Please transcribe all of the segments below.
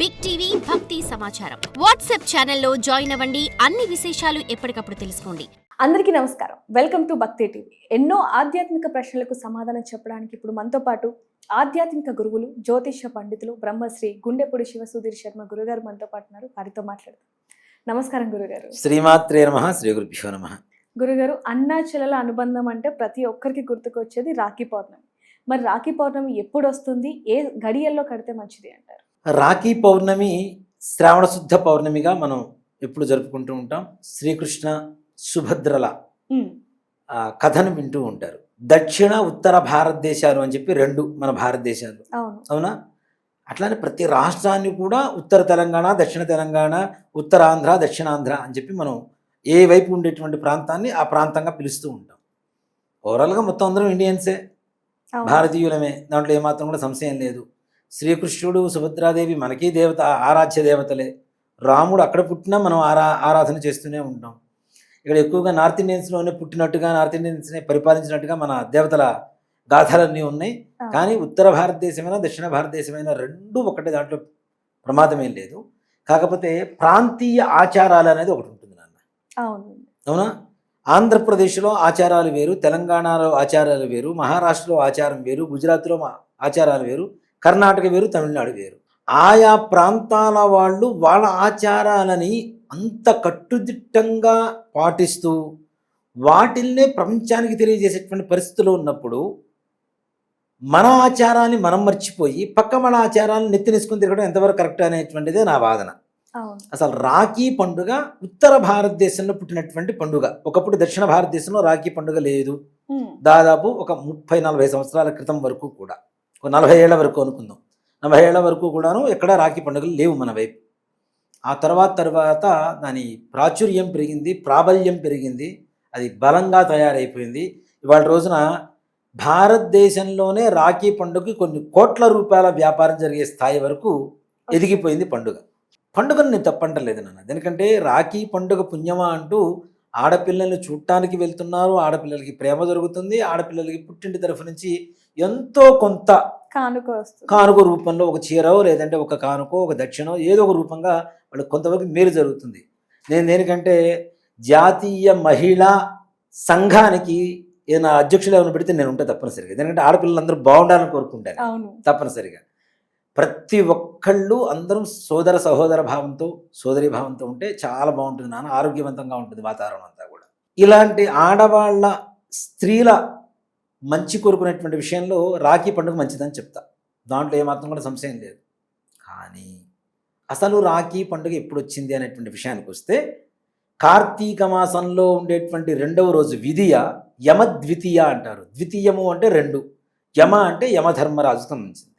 Big TV భక్తి సమాచారం WhatsApp ఛానల్లో జాయిన్ అవ్వండి. అన్ని విశేషాలు ఎప్పటికప్పుడు తెలుసుకోండి. అందరికీ నమస్కారం. వెల్కమ్ టు భక్తి టీవీ ఎన్నో ఆధ్యాత్మిక ప్రశ్నలకు సమాధానం చెప్పడానికి ఇప్పుడు మనతో పాటు ఆధ్యాత్మిక గురువులు జ్యోతిష పండితులు బ్రహ్మశ్రీ గుండెపూడి శివసుధీర్ శర్మ గురుగారు మనతో పాటు ఉన్నారు. వారితో మాట్లాడదాం. నమస్కారం గురుగారు. శ్రీమాత్రే నమ శ్రీ గురుభ్యో నమ. గురుగారు అన్నాచెల్లెల అనుబంధం అంటే ప్రతి ఒక్కరికి గుర్తుకొచ్చేది రాఖీ పౌర్ణమి. మరి రాఖీ పౌర్ణమి ఎప్పుడు వస్తుంది? ఏ గడియల్లో కడితే మంచిది అంటారు? రాఖీ పౌర్ణమి శ్రావణ శుద్ధ పౌర్ణమిగా మనం ఎప్పుడు జరుపుకుంటూ ఉంటాం? శ్రీకృష్ణ సుభద్రల కథను వింటూ ఉంటారు. దక్షిణ ఉత్తర భారతదేశాలు అని చెప్పి రెండు మన భారతదేశాలు. అవును. అట్లానే ప్రతి రాష్ట్రాన్ని కూడా ఉత్తర తెలంగాణ దక్షిణ తెలంగాణ ఉత్తరాంధ్ర దక్షిణాంధ్ర అని చెప్పి మనం ఏ వైపు ఉండేటువంటి ప్రాంతాన్ని ఆ ప్రాంతంగా పిలుస్తూ ఉంటాం. ఓవరాల్గా మొత్తం అందరం ఇండియన్సే. భారతీయులమే. దాంట్లో ఏమాత్రం కూడా సంశయం లేదు. శ్రీకృష్ణుడు సుభద్రాదేవి మనకి దేవత ఆరాధ్య దేవతలే. రాముడు అక్కడ పుట్టినా మనం ఆరా ఆరాధన చేస్తూనే ఉంటాం. ఇక్కడ ఎక్కువగా నార్త్ ఇండియన్స్లోనే పుట్టినట్టుగా నార్త్ ఇండియన్స్నే పరిపాలించినట్టుగా మన దేవతల గాథలన్నీ ఉన్నాయి. కానీ ఉత్తర భారతదేశమైనా దక్షిణ భారతదేశమైనా రెండు ఒకటే దాంట్లో ప్రమాదమేం లేదు. కాకపోతే ప్రాంతీయ ఆచారాలు అనేది ఒకటి ఉంటుంది నాన్న. అవును అవునా? ఆంధ్రప్రదేశ్లో ఆచారాలు వేరు తెలంగాణలో ఆచారాలు వేరు మహారాష్ట్రలో ఆచారం వేరు గుజరాత్లో ఆచారాలు వేరు. కర్ణాటక వేరు తమిళనాడు వేరు. ఆయా ప్రాంతాల వాళ్ళు వాళ్ళ ఆచారాలని అంత కట్టుదిట్టంగా పాటిస్తూ వాటిల్నే ప్రపంచానికి తెలియజేసేటువంటి పరిస్థితులు ఉన్నప్పుడు మన ఆచారాన్ని మనం మర్చిపోయి పక్క మన ఆచారాలను నెత్తినేసుకుని తిరగడం ఎంతవరకు కరెక్ట్ అనేటువంటిదే నా వాదన. అసలు రాఖీ పండుగ ఉత్తర భారతదేశంలో పుట్టినటువంటి పండుగ. ఒకప్పుడు దక్షిణ భారతదేశంలో రాఖీ పండుగ లేదు. దాదాపు ఒక ముప్పై నలభై సంవత్సరాల క్రితం వరకు కూడా. ఒక నలభై ఏళ్ళ వరకు అనుకుందాం. నలభై ఏళ్ళ వరకు కూడాను ఎక్కడ రాఖీ పండుగలు లేవు మన వైపు. ఆ తర్వాత తర్వాత దాని ప్రాచుర్యం పెరిగింది ప్రాబల్యం పెరిగింది అది బలంగా తయారైపోయింది. ఇవాళ రోజున భారతదేశంలోనే రాఖీ పండుగకి కొన్ని కోట్ల రూపాయల వ్యాపారం జరిగే స్థాయి వరకు ఎదిగిపోయింది పండుగ. పండుగను నేను తప్పంటలేదు నాన్న. ఎందుకంటే రాఖీ పండుగ పుణ్యమా అంటూ ఆడపిల్లల్ని చూడటానికి వెళ్తున్నారు ఆడపిల్లలకి ప్రేమ జరుగుతుంది ఆడపిల్లలకి పుట్టింటి తరఫు నుంచి ఎంతో కొంత కానుక కానుక రూపంలో ఒక చీరో లేదంటే ఒక కానుకో ఒక దక్షిణో ఏదో ఒక రూపంగా వాళ్ళకి కొంతవరకు మేలు జరుగుతుంది. నేను దేనికంటే జాతీయ మహిళా సంఘానికి ఏదైనా అధ్యక్షులు ఏమైనా పెడితే నేను ఉంటే తప్పనిసరిగా. ఎందుకంటే ఆడపిల్లలందరూ బాగుండాలని కోరుకుంటాను అవును. తప్పనిసరిగా. ప్రతి ఒక్కళ్ళు అందరం సోదర సహోదర భావంతో సోదరి భావంతో ఉంటే చాలా బాగుంటుంది నాన్న. ఆరోగ్యవంతంగా ఉంటుంది వాతావరణం అంతా కూడా. ఇలాంటి ఆడవాళ్ళ స్త్రీల మంచి కోరుకునేటువంటి విషయంలో రాఖీ పండుగ మంచిదని చెప్తా. దాంట్లో ఏమాత్రం కూడా సంశయం లేదు. కానీ అసలు రాఖీ పండుగ ఎప్పుడు వచ్చింది అనేటువంటి విషయానికి వస్తే కార్తీక మాసంలో ఉండేటువంటి రెండవ రోజు విధియ యమద్వితీయ అంటారు. ద్వితీయము అంటే రెండు. యమ అంటే యమధర్మరాజు సంబంధించింది.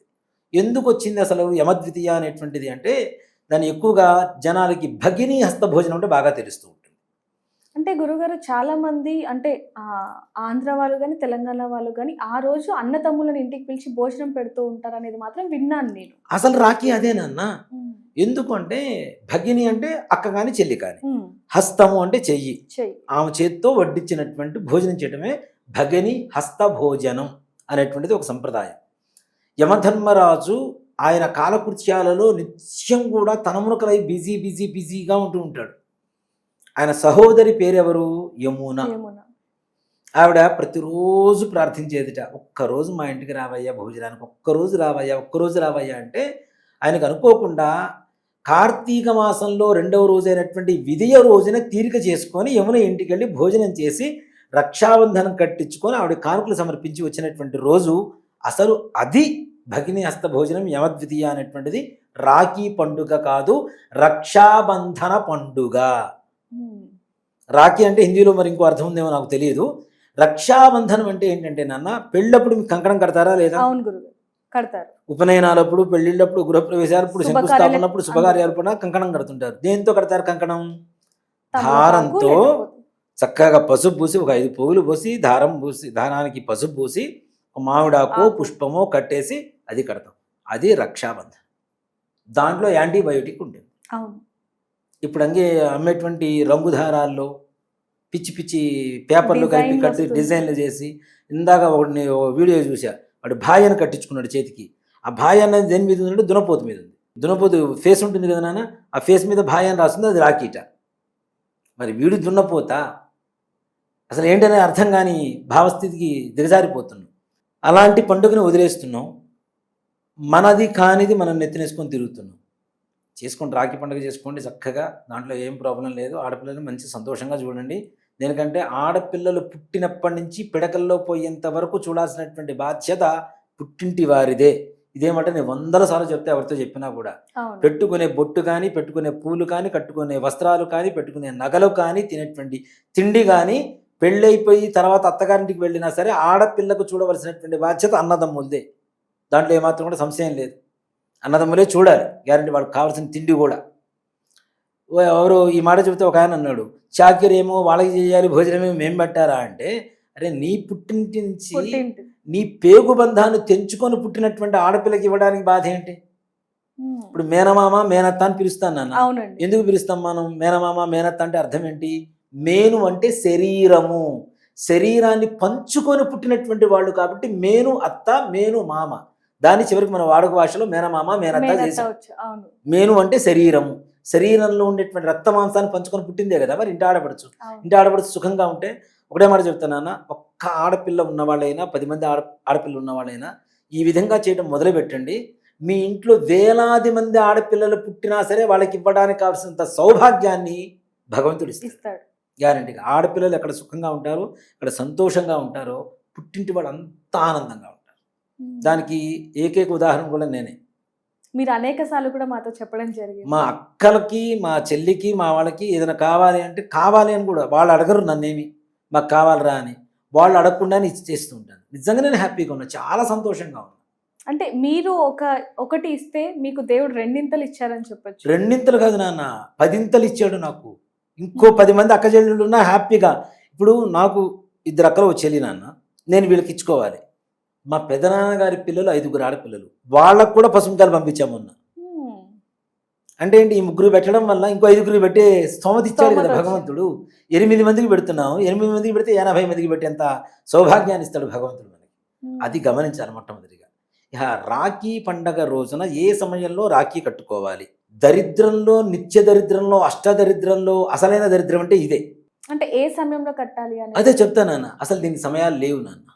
ఎందుకు వచ్చింది అసలు యమద్వితీయ అనేటువంటిది అంటే దాన్ని ఎక్కువగా జనాలకి భగిని హస్త భోజనం అంటే బాగా తెలుస్తుంది అంటే గురుగారు చాలా మంది అంటే ఆ, ఆంధ్ర వాళ్ళు కానీ తెలంగాణ వాళ్ళు కానీ ఆ రోజు అన్నతమ్ములను ఇంటికి పిలిచి భోజనం పెడుతూ ఉంటారు అనేది మాత్రం విన్నాను నేను. అసలు రాఖీ అదేనన్నా ఎందుకు అంటే భగిని అంటే అక్క కానీ చెల్లి కానీ హస్తము అంటే చెయ్యి. చెయ్యి. ఆమె చేత్తో వడ్డించినటువంటి భోజనం చేయడమే భగిని హస్త భోజనం అనేటువంటిది ఒక సంప్రదాయం. యమధర్మరాజు ఆయన కాలకృత్యాలలో నిత్యం కూడా తనమునకలై బిజీ బిజీ బిజీగా ఉంటూ ఉంటాడు. ఆయన సహోదరి పేరెవరు? యమున. ఆవిడ ప్రతిరోజు ప్రార్థించేదిట ఒక్కరోజు మా ఇంటికి రావయ్యా భోజనానికి ఒక్కరోజు రావయ్యా ఒక్కరోజు రావయ్యా అంటే ఆయనకు అనుకోకుండా కార్తీక మాసంలో రెండవ రోజైనటువంటి విధియ రోజున తీరిక చేసుకొని యమున ఇంటికి వెళ్ళి భోజనం చేసి రక్షాబంధనం కట్టించుకొని ఆవిడ కానుకలు సమర్పించి వచ్చినటువంటి రోజు అసలు అది భగిని హస్త భోజనం యమద్వితీయ అనేటువంటిది రాఖీ పండుగ కాదు రక్షాబంధన పండుగ. రాఖీ అంటే హిందీలో మరి ఇంకో అర్థం ఉందేమో నాకు తెలియదు. రక్షాబంధనం అంటే ఏంటంటే నాన్న పెళ్ళప్పుడు మీకు కంకణం కడతారా లేదా? అవును కడతారు. ఉపనయనాలప్పుడు పెళ్ళిళ్ళప్పుడు గృహప్రవేశాలప్పుడు శంకుస్థాపనప్పుడు శుభకార్యాలు కూడా కంకణం కడుతుంటారు. దేంతో కడతారు కంకణం? దారంతో చక్కగా పసుపు పూసి ఒక ఐదు పువ్వులు పోసి దారం పూసి దారానికి పసుపు పూసి ఒక మామిడాకో. పుష్పమో కట్టేసి అది కడతాం. అది రక్షాబంధన్. దాంట్లో యాంటీబయోటిక్ ఉంటుంది. అవును. ఇప్పుడు అంగే అమ్మేటువంటి రంగు దారాల్లో పిచ్చి పిచ్చి పేపర్లు కలిపి కట్టి. డిజైన్లు చేసి ఇందాక ఒకటి ఓ వీడియో చూసా వాడు భాయను కట్టించుకున్నాడు చేతికి. ఆ భాయ్ అనేది దేని మీద ఉందంటే దునపోతు మీద ఉంది. దున్నపోతు ఫేస్ ఉంటుంది కదా నాన్న? ఆ ఫేస్ మీద భాయ్ అని రాస్తుంది అది రాకీట. మరి వీడు దున్నపోత? అసలు ఏంటనే అర్థం కాని భావస్థితికి దిగజారిపోతున్నాం. అలాంటి పండుగను వదిలేస్తున్నాం. మనది కానిది మనం నెత్తినేసుకొని తిరుగుతున్నాం. చేసుకోండి రాఖీ పండుగ చేసుకోండి చక్కగా దాంట్లో ఏం ప్రాబ్లం లేదు. ఆడపిల్లలు మంచి సంతోషంగా చూడండి. దేనికంటే ఆడపిల్లలు పుట్టినప్పటి నుంచి పిడకల్లో పోయేంత వరకు చూడాల్సినటువంటి బాధ్యత పుట్టింటి వారిదే. ఇదేమంటే నేను వందల సార్లు చెప్తే ఎవరితో చెప్పినా కూడా. పెట్టుకునే బొట్టు కానీ పెట్టుకునే పూలు కానీ కట్టుకునే వస్త్రాలు కానీ పెట్టుకునే నగలు కానీ తినేటువంటి తిండి కానీ పెళ్ళైపోయి తర్వాత అత్తగారింటికి వెళ్ళినా సరే ఆడపిల్లకు చూడవలసినటువంటి బాధ్యత అన్నదమ్ములదే. దాంట్లో ఏమాత్రం కూడా సంశయం లేదు. అన్నదమ్ములే చూడాలి. గ్యారంటీ వాళ్ళకి కావాల్సిన తిండి కూడా. ఎవరు ఈ మాట చెబితే ఒక ఆయన అన్నాడు చాకిరి ఏమో వాళ్ళకి చేయాలి భోజనమేమో మేం పెట్టారా అంటే అరే నీ పుట్టింటి నుంచి నీ పేగు బంధాన్ని తెంచుకొని పుట్టినటువంటి ఆడపిల్లకి ఇవ్వడానికి బాధ ఏంటి. ఇప్పుడు మేనమామ మేనత్త అని పిలుస్తాను నాన్న. ఎందుకు పిలుస్తాం మనం? మేనమామ మేనత్త అంటే అర్థం ఏంటి? మేను అంటే శరీరము. శరీరాన్ని పంచుకొని పుట్టినటువంటి వాళ్ళు కాబట్టి మేను అత్త మేను మామ. దాని చివరికి మన వాడుక భాషలో మేనమామ మేనత్త చేసాం మేను అంటే శరీరము. శరీరంలో ఉండేటువంటి రక్త మాంసాన్ని పంచుకొని పుట్టిందే కదా మరి ఇంటి ఆడపడచ్చు ఇంటి ఆడపడుచు సుఖంగా ఉంటే ఒకటే మాట చెప్తానన్న ఒక్క ఆడపిల్ల ఉన్నవాళ్ళైనా పది మంది ఆడ ఆడపిల్ల ఉన్నవాళ్ళైనా ఈ విధంగా చేయడం మొదలు పెట్టండి మీ ఇంట్లో వేలాది మంది ఆడపిల్లలు పుట్టినా సరే వాళ్ళకి ఇవ్వడానికి కావాల్సినంత సౌభాగ్యాన్ని భగవంతుడు ఇస్తాడు. గ్యారంటీగా. ఆడపిల్లలు ఎక్కడ సుఖంగా ఉంటారో ఎక్కడ సంతోషంగా ఉంటారో పుట్టింటి వాళ్ళు అంత ఆనందంగా. దానికి ఏకైక ఉదాహరణ కూడా నేనే. మీరు అనేక సార్లు కూడా మాతో చెప్పడం జరిగింది. మా అక్కలకి మా చెల్లికి మా వాళ్ళకి ఏదైనా కావాలి అంటే కావాలి అని కూడా వాళ్ళు అడగరు నన్నేమి. మాకు కావాలరా అని. వాళ్ళు అడగకుండానే ఇచ్చి చేస్తూ ఉంటాను. నిజంగా నేను హ్యాపీగా ఉన్నా. చాలా సంతోషంగా ఉన్నా. అంటే మీరు ఒక ఒకటి ఇస్తే మీకు దేవుడు రెండింతలు ఇచ్చారని చెప్పొచ్చు. రెండింతలు కాదు నాన్న. పదింతలు ఇచ్చాడు నాకు. ఇంకో పది మంది అక్క చెల్లెళ్ళు ఉన్నా హ్యాపీగా. ఇప్పుడు నాకు ఇద్దరు అక్కలు చెల్లి నాన్న. నేను వీళ్ళకి ఇచ్చుకోవాలి. మా పెదనాన్న గారి పిల్లలు ఐదుగురు ఆడపిల్లలు. వాళ్ళకు కూడా పసుపుకాయలు పంపించాము మొన్న. ఉమ్. అంటే ఏంటి ఈ ముగ్గురు పెట్టడం వల్ల ఇంకో ఐదుగురు పెట్టే స్తోమత ఇచ్చాడు కదా. భగవంతుడు. ఎనిమిది మందికి పెడుతున్నాం. ఎనిమిది మందికి పెడితే ఎనభై మందికి పెట్టేంత సౌభాగ్యాన్ని ఇస్తాడు భగవంతుడు మనకి. అది గమనించాలి మొట్టమొదటిగా. ఇక రాఖీ పండగ రోజున ఏ సమయంలో రాఖీ కట్టుకోవాలి? దరిద్రంలో నిత్య దరిద్రంలో అష్టదరిద్రంలో అసలైన దరిద్రం అంటే ఇదే. అంటే ఏ సమయంలో కట్టాలి అదే చెప్తాను నాన్న. అసలు దీనికి సమయాలు లేవు నాన్న.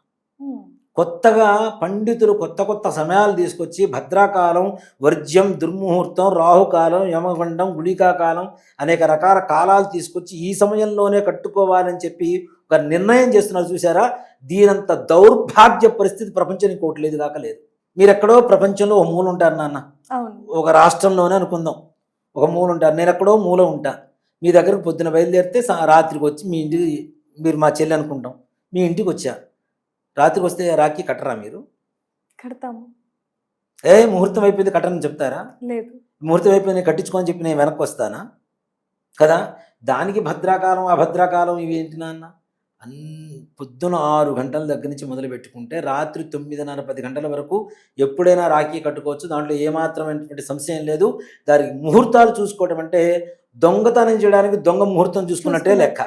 కొత్తగా పండితులు కొత్త కొత్త సమయాలు తీసుకొచ్చి భద్రాకాలం వర్జ్యం దుర్ముహూర్తం రాహుకాలం యమగండం గుళికాకాలం అనేక రకాల కాలాలు తీసుకొచ్చి ఈ సమయంలోనే కట్టుకోవాలని చెప్పి ఒక నిర్ణయం చేస్తున్నారు చూసారా దీనంత దౌర్భాగ్య పరిస్థితి ప్రపంచానికి ఇంకోటి లేదు కాక లేదు. మీరు ఎక్కడో ప్రపంచంలో ఒక మూల ఉంటారు నాన్న. ఒక రాష్ట్రంలోనే అనుకుందాం. ఒక మూల ఉంటారు. నేను ఎక్కడో మూల ఉంటా. మీ దగ్గరకు పొద్దున బయలుదేరితే రాత్రికి వచ్చి మీ ఇంటికి మీరు మా చెల్లి అనుకుంటాం. మీ ఇంటికి వచ్చా? రాత్రికి వస్తే రాఖీ కట్టరా మీరు? కడతాము. ఏ ముహూర్తం అయిపోయింది కట్టని చెప్తారా? లేదు. ముహూర్తం అయిపోయింది కట్టించుకొని చెప్పి నేను వెనక్కి వస్తానా? కదా? దానికి భద్రాకాలం అభద్రాకాలం ఇవి ఏంటి నాన్న? అన్ పొద్దున ఆరు గంటల దగ్గర నుంచి మొదలు పెట్టుకుంటే రాత్రి తొమ్మిదిన్నర పది గంటల వరకు ఎప్పుడైనా రాఖీ కట్టుకోవచ్చు. దాంట్లో ఏమాత్రమైనటువంటి సంశయం లేదు. దానికి ముహూర్తాలు చూసుకోవడం అంటే దొంగతనం చేయడానికి దొంగ ముహూర్తం చూసుకున్నట్టే లెక్క.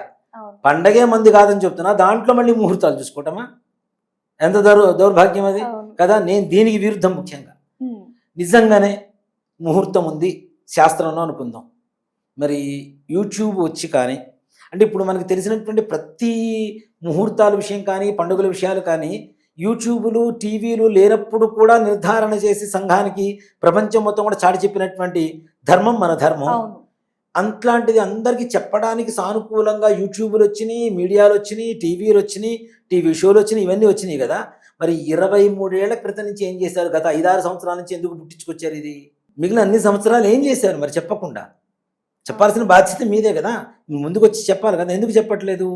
పండగే మంది కాదని చెప్తున్నా దాంట్లో మళ్ళీ ముహూర్తాలు చూసుకోవటమా? ఎంత దౌర్ దౌర్భాగ్యం అది? కదా నేను దీనికి విరుద్ధం ముఖ్యంగా. నిజంగానే ముహూర్తం ఉంది శాస్త్రంలో అనుకుందాం. మరి యూట్యూబ్ వచ్చి కానీ అంటే ఇప్పుడు మనకు తెలిసినటువంటి ప్రతి ముహూర్తాల విషయం కానీ పండుగల విషయాలు కానీ యూట్యూబులు టీవీలు లేనప్పుడు కూడా నిర్ధారణ చేసి సంఘానికి ప్రపంచం మొత్తం కూడా చాటి చెప్పినటువంటి ధర్మం మన ధర్మం. అట్లాంటిది అందరికీ చెప్పడానికి సానుకూలంగా యూట్యూబ్లు వచ్చినాయి మీడియాలు వచ్చినాయి టీవీలు వచ్చినాయి టీవీ షోలు వచ్చినాయి ఇవన్నీ వచ్చినాయి కదా. మరి ఇరవై మూడేళ్ళ క్రితం నుంచి ఏం చేశారు? గత ఐదారు సంవత్సరాల నుంచి ఎందుకు పుట్టించుకొచ్చారు ఇది? మిగిలిన అన్ని సంవత్సరాలు ఏం చేశారు మరి చెప్పకుండా? చెప్పాల్సిన బాధ్యత మీదే కదా. ముందుకు వచ్చి చెప్పాలి కదా. ఎందుకు చెప్పట్లేదు?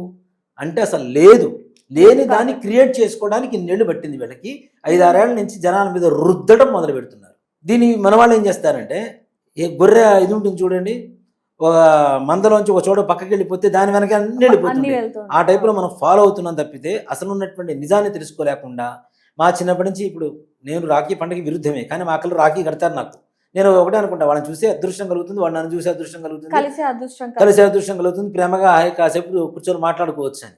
అంటే అసలు లేదు. లేని దాన్ని క్రియేట్ చేసుకోవడానికి నెళ్ళు పట్టింది వీళ్ళకి. ఐదారేళ్ళ నుంచి జనాల మీద రుద్దడం మొదలు పెడుతున్నారు దీన్ని మన వాళ్ళు ఏం చేస్తారంటే ఏ గొర్రె ఇది ఉంటుంది చూడండి. మందలోంచి ఒక చోట పక్కకి వెళ్ళిపోతే దాని వెనక అన్ని వెళ్ళిపోతుంది ఆ టైప్లో మనం ఫాలో అవుతున్నాం తప్పితే అసలు ఉన్నటువంటి నిజాన్ని తెలుసుకోలేకుండా మా చిన్నప్పటి నుంచి ఇప్పుడు నేను రాఖీ పండుగ విరుద్ధమే కానీ మా అక్కలు రాఖీ కడతారు నాకు. నేను ఒకటే అనుకుంటా వాళ్ళని చూసే అదృష్టం కలుగుతుంది వాళ్ళు నన్ను చూసే అదృష్టం కలుగుతుంది. కలిసి అదృష్టం. కలిసే అదృష్టం కలుగుతుంది ప్రేమగా హాయి కాసేపు కూర్చొని మాట్లాడుకోవచ్చు అని.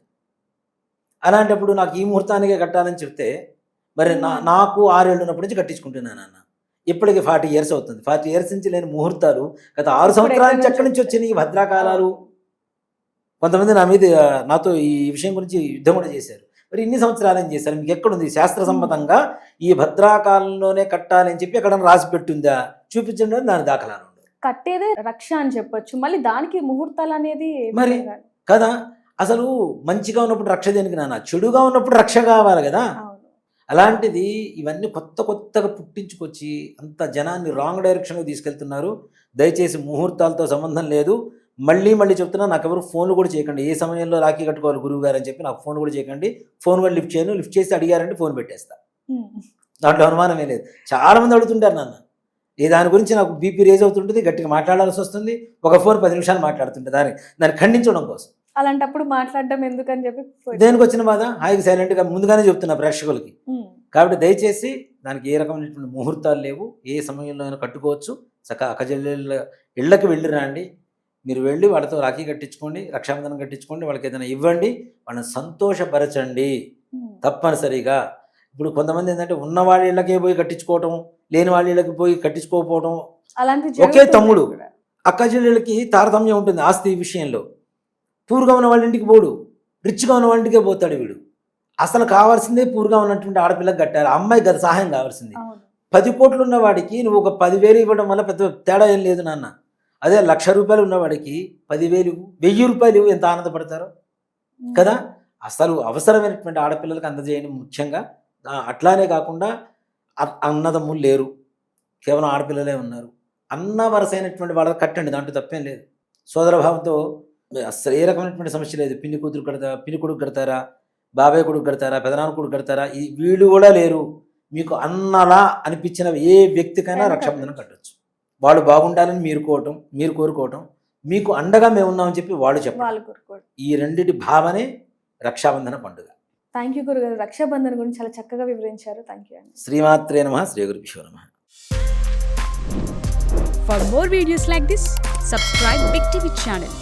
అలాంటప్పుడు నాకు ఈ ముహూర్తానికే కట్టాలని చెప్తే మరి నా నాకు ఆరేళ్ళు ఉన్నప్పటి నుంచి కట్టించుకుంటున్నాను అన్న ఇప్పటికి ఫార్టీ ఇయర్స్ అవుతుంది. ఫార్టీ ఇయర్స్ నుంచి లేని ముహూర్తాలు గత ఆరు సంవత్సరాల నుంచి ఎక్కడి ఎక్కడి నుంచి వచ్చినాయి ఈ భద్రాకాలాలు. కొంతమంది నా మీద నాతో ఈ విషయం గురించి యుద్ధం కూడా చేశారు. మరి ఇన్ని సంవత్సరాలు ఏం చేశారు? మీకు ఎక్కడుంది? శాస్త్ర సమ్మతంగా ఈ భద్రాకాలంలోనే కట్టాలి అని చెప్పి ఎక్కడ రాసి పెట్టుందా? చూపించండి దాని దాఖలాలు ఉండవు కట్టేదే రక్ష అని చెప్పొచ్చు. మళ్ళీ దానికి ముహూర్తాలు అనేది మరి? కదా అసలు మంచిగా ఉన్నప్పుడు రక్ష దేనికి నాన్న? చెడుగా ఉన్నప్పుడు రక్ష కావాలి కదా. అలాంటిది ఇవన్నీ కొత్త కొత్తగా పుట్టించుకొచ్చి అంత జనాన్ని రాంగ్ డైరెక్షన్లో తీసుకెళ్తున్నారు. దయచేసి ముహూర్తాలతో సంబంధం లేదు. మళ్ళీ మళ్ళీ చెప్తున్నా నాకు ఎవరు ఫోన్లు కూడా చేయకండి. ఏ సమయంలో రాఖీ కట్టుకోవాలి గురువు గారు అని చెప్పి నాకు ఫోన్ కూడా చేయకండి. ఫోన్ కూడా లిఫ్ట్ చేయను. లిఫ్ట్ చేసి అడిగారంటే ఫోన్ పెట్టేస్తా. దాంట్లో అనుమానమే లేదు. చాలా మంది అడుగుతుంటారు నన్ను. ఈ దాని గురించి నాకు బీపీ రేజ్ అవుతుంటుంది గట్టిగా మాట్లాడాల్సి వస్తుంది. ఒక ఫోన్ పది నిమిషాలు మాట్లాడుతుంటే దాన్ని దాన్ని ఖండించడం కోసం. అలాంటప్పుడు మాట్లాడడం ఎందుకని చెప్పి దేనికి వచ్చిన బాధ హాయిగా సైలెంట్గా ముందుగానే చెప్తున్నా ప్రేక్షకులకి. కాబట్టి దయచేసి దానికి ఏ రకమైనటువంటి ముహూర్తాలు లేవు ఏ సమయంలో అయినా కట్టుకోవచ్చు చక్కగా అక్కజల్లేళ్ళ ఇళ్ళకి వెళ్ళి రండి మీరు వెళ్ళి వాళ్ళతో రాఖీ కట్టించుకోండి రక్షాబంధనం కట్టించుకోండి వాళ్ళకి ఏదైనా ఇవ్వండి వాళ్ళని సంతోషపరచండి. తప్పనిసరిగా ఇప్పుడు కొంతమంది ఏంటంటే ఉన్న వాళ్ళ ఇళ్ళకే పోయి కట్టించుకోవటం లేని వాళ్ళ ఇళ్ళకి పోయి కట్టించుకోకపోవటం అలాంటివి ఒకే తమ్ముడు. కూడా. అక్క చెల్లెళ్ళకి తారతమ్యం ఉంటుంది ఆస్తి విషయంలో పూర్గా ఉన్న వాళ్ళ ఇంటికి పోడు. రిచ్గా ఉన్న వాళ్ళ ఇంటికే పోతాడు వీడు. అసలు కావాల్సిందే పూర్గా ఉన్నటువంటి ఆడపిల్లకి కట్టారు ఆ అమ్మాయి గత సహాయం కావాల్సింది. పది కోట్లు ఉన్న వాడికి నువ్వు ఒక పదివేలు ఇవ్వడం వల్ల పెద్ద తేడా ఏం లేదు నాన్న. అదే లక్ష రూపాయలు ఉన్నవాడికి పదివేలు వెయ్యి రూపాయలు ఎంత ఆనందపడతారో. కదా? అసలు అవసరమైనటువంటి ఆడపిల్లలకు అందజేయడం ముఖ్యంగా అట్లానే కాకుండా అన్నదమ్ములు లేరు. కేవలం ఆడపిల్లలే ఉన్నారు. అన్న వరసైనటువంటి వాళ్ళకి కట్టండి దాంట్లో తప్పేం లేదు. సోదరభావంతో అసలు ఏ రకమైనటువంటి సమస్య లేదు. పిన్ని కూతురు కడతా పిన్ని కొడుకు కడతారా బాబాయ్ కొడుకు కడతారా పెదనాన్న కొడుకు కడతారా ఈ వీళ్ళు కూడా లేరు. మీకు అన్నలా అనిపించిన ఏ వ్యక్తికైనా రక్షాబంధనం కట్టొచ్చు. వాళ్ళు బాగుండాలని మీరు కోవటం మీరు కోరుకోవటం మీకు అండగా మేము ఉన్నామని చెప్పి వాళ్ళు చెప్పాలి ఈ రెండిటి భావనే రక్షాబంధన పండుగ. థ్యాంక్ యూ గురుగారు. రక్షాబంధన్ గురించి చాలా చక్కగా వివరించారు. థ్యాంక్ యూ అండి. శ్రీమాత్రే నమ. శ్రీ గురుభ్యో నమ. For more videos like this, subscribe Big TV channel.